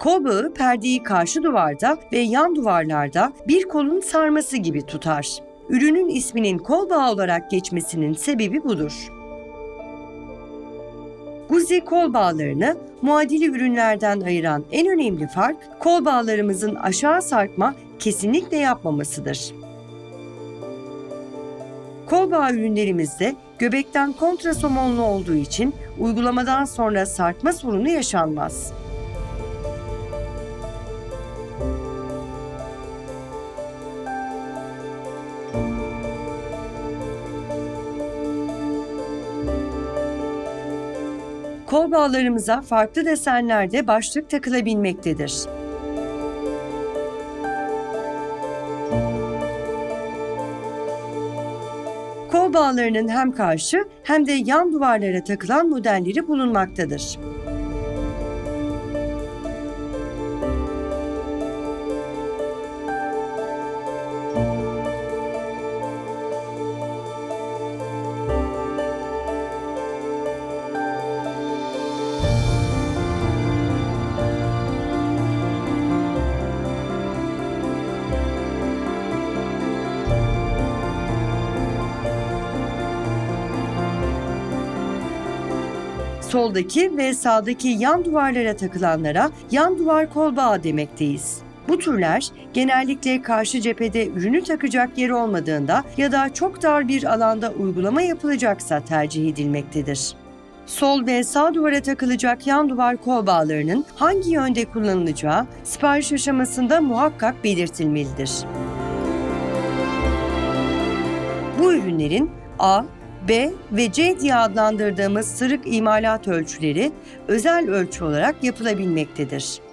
Kol bağı perdeyi karşı duvarda ve yan duvarlarda bir kolun sarması gibi tutar. Ürünün isminin kol bağı olarak geçmesinin sebebi budur. Guzi kol bağlarını muadili ürünlerden ayıran en önemli fark kol bağlarımızın aşağı sarkma kesinlikle yapmamasıdır. Kol bağı ürünlerimizde göbekten kontrasomonlu olduğu için uygulamadan sonra sarkma sorunu yaşanmaz. Kol bağlarımıza farklı desenlerde başlık takılabilmektedir. Kol bağlarının hem karşı hem de yan duvarlara takılan modelleri bulunmaktadır. Soldaki ve sağdaki yan duvarlara takılanlara yan duvar kol bağı demekteyiz. Bu türler genellikle karşı cephede ürünü takacak yer olmadığında ya da çok dar bir alanda uygulama yapılacaksa tercih edilmektedir. Sol ve sağ duvara takılacak yan duvar kol bağlarının hangi yönde kullanılacağı sipariş aşamasında muhakkak belirtilmelidir. Bu ürünlerin A, B ve C diye adlandırdığımız sırık imalat ölçüleri özel ölçü olarak yapılabilmektedir.